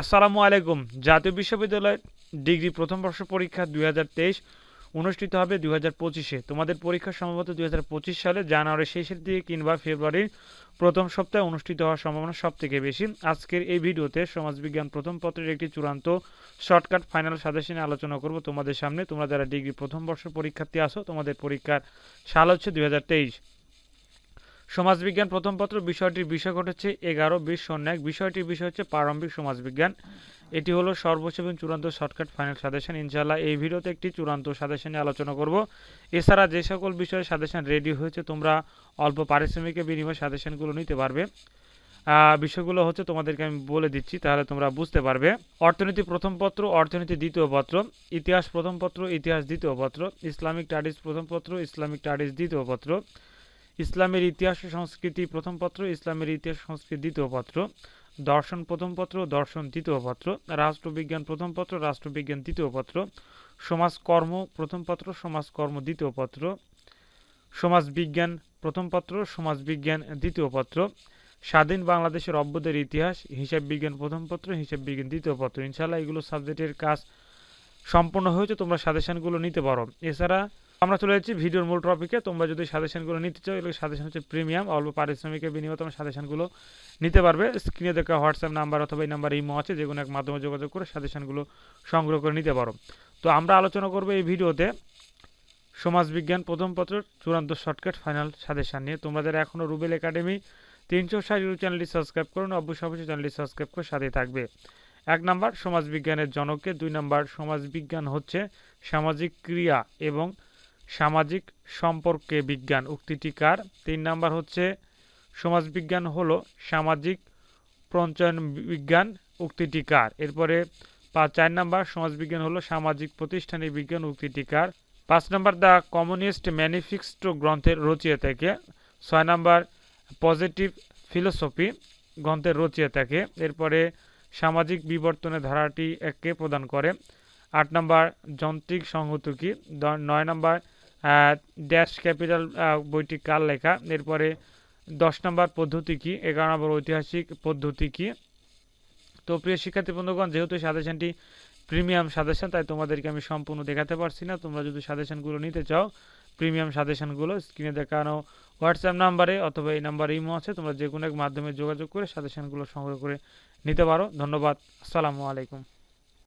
আসসালামু আলাইকুম। জাতীয় বিশ্ববিদ্যালয় ডিগ্রি প্রথম বর্ষ পরীক্ষা দুই হাজার তেইশ অনুষ্ঠিত হবে দুই হাজার পঁচিশে। তোমাদের পরীক্ষা সম্ভবত দুই সালে জানুয়ারি শেষের দিকে কিংবা ফেব্রুয়ারির প্রথম সপ্তাহে অনুষ্ঠিত হওয়ার সম্ভাবনা সব থেকে বেশি। আজকের এই ভিডিওতে সমাজবিজ্ঞান প্রথম পত্রের একটি চূড়ান্ত শর্টকাট ফাইনাল সাজেশনে আলোচনা করব তোমাদের সামনে। তোমরা যারা ডিগ্রি প্রথম বর্ষ পরীক্ষার্থী আসো তোমাদের পরীক্ষার সাল হচ্ছে দুই সমাজবিজ্ঞান প্রথম পত্র বিষয়টির বিষয় ঘটেছে এগারো বিশ শূন্য এক। বিষয়টির বিষয় হচ্ছে প্রারম্ভিক সমাজবিজ্ঞান। এটি হলো সর্বোচ্চ এবং চূড়ান্ত শর্টকাট ফাইনাল সাজেশন। ইনশাআল্লাহ এই ভিডিওতে একটি চূড়ান্ত সাজেশনে আলোচনা করব। এছাড়া যে সকল বিষয়ে সাজেশন রেডি হয়েছে, তোমরা অল্প পারিশ্রমিকের বিনিময়ে সাজেশনগুলো নিতে পারবে। বিষয়গুলো হচ্ছে তোমাদেরকে আমি বলে দিচ্ছি, তাহলে তোমরা বুঝতে পারবে। অর্থনীতি প্রথম পত্র, অর্থনীতি দ্বিতীয় পত্র, ইতিহাস প্রথম পত্র, ইতিহাস দ্বিতীয় পত্র, ইসলামিক স্টাডিজ প্রথম পত্র, ইসলামিক স্টাডিজ দ্বিতীয় পত্র। ইসলামের ইতিহাস সংস্কৃতি প্রথম পত্র, ইসলামের ইতিহাস সংস্কৃতি দ্বিতীয় পত্র, দর্শন প্রথম পত্র দর্শন দ্বিতীয় পত্র, রাষ্ট্রবিজ্ঞান প্রথম পত্র, রাষ্ট্রবিজ্ঞান দ্বিতীয় পত্র, সমাজকর্ম প্রথম পত্র, সমাজকর্ম দ্বিতীয় পত্র, সমাজবিজ্ঞান প্রথম পত্র, সমাজবিজ্ঞান দ্বিতীয় পত্র, স্বাধীন বাংলাদেশের অব্যদের ইতিহাস হিসাব বিজ্ঞান প্রথম পত্র হিসাব বিজ্ঞান দ্বিতীয় পত্র। ইনশাল্লাহ এগুলো সাবজেক্টের কাজ সম্পূর্ণ হয়েছে, তোমরা সাজেশনগুলো নিতে পারো। এছাড়া আমরা চলে যাচ্ছি ভিডিওর মূল টপিকে তোমরা যদি সাজেশনগুলো নিতে চাও, এগুলো সাজেশন হচ্ছে প্রিমিয়াম অল্প পারিশ্রমিকের বিনিময়ে তোমরা সাজেশনগুলো নিতে পারবে। স্ক্রিনে দেখা হোয়াটসঅ্যাপ নাম্বার অথবা এই নাম্বার ইমো আছে যে কোনো এক মাধ্যমে যোগাযোগ করে সাজেশনগুলো সংগ্রহ করে নিতে পারো। তো আমরা আলোচনা করব এই ভিডিওতে সমাজবিজ্ঞান প্রথম পত্র চূড়ান্ত শর্টকাট ফাইনাল সাজেশন নিয়ে। তোমরা যারা এখনও রুবেল একাডেমি তিনশো ষাট ইউটিউব চ্যানেলটি সাবস্ক্রাইব করুন অবশ্যই অবশ্যই চ্যানেলটি সাবস্ক্রাইব করে সাথে থাকবে। এক নাম্বার সমাজবিজ্ঞানের জনককে। দুই নাম্বার সমাজবিজ্ঞান হচ্ছে সামাজিক ক্রিয়া এবং সামাজিক সম্পর্কে বিজ্ঞান। উক্তিটি কার? তিন নাম্বার হচ্ছে, সমাজবিজ্ঞান হলো সামাজিক প্রঞ্চয়ন বিজ্ঞান। উক্তিটি কার? এরপরে পাঁচ চার নাম্বার, সমাজবিজ্ঞান হলো সামাজিক প্রতিষ্ঠানের বিজ্ঞান। উক্তিটি কার? পাঁচ নাম্বার, দ্য কমিউনিস্ট ম্যানিফেস্টো গ্রন্থের রচয়িতাকে ছয় নাম্বার, পজিটিভ ফিলোসফি গ্রন্থের রচয়িতাকে এরপরে সামাজিক বিবর্তনের ধারাটি একে প্রদান করে। আট নাম্বার, যন্ত্রিক সংহত কি দ- নয় নাম্বার ড্যাশ ক্যাপিটাল বইটি কার লেখা? এরপরে দশ নম্বর পদ্ধতি কী? এগারো নম্বর ঐতিহাসিক পদ্ধতি কী? তো প্রিয় শিক্ষার্থী বন্ধুগণ, যেহেতু সাজেশনটি প্রিমিয়াম সাজেশন, তাই তোমাদেরকে আমি সম্পূর্ণ দেখাতে পারছি না। তোমরা যদি সাজেশনগুলো নিতে চাও, প্রিমিয়াম সাজেশনগুলো স্ক্রিনে দেখানো হোয়াটসঅ্যাপ নাম্বারে অথবা এই নাম্বারে ইমো আছে, তোমরা যে কোনো এক মাধ্যমে যোগাযোগ করে সাজেশনগুলো সংগ্রহ করে নিতে পারো। ধন্যবাদ। আসসালামু আলাইকুম।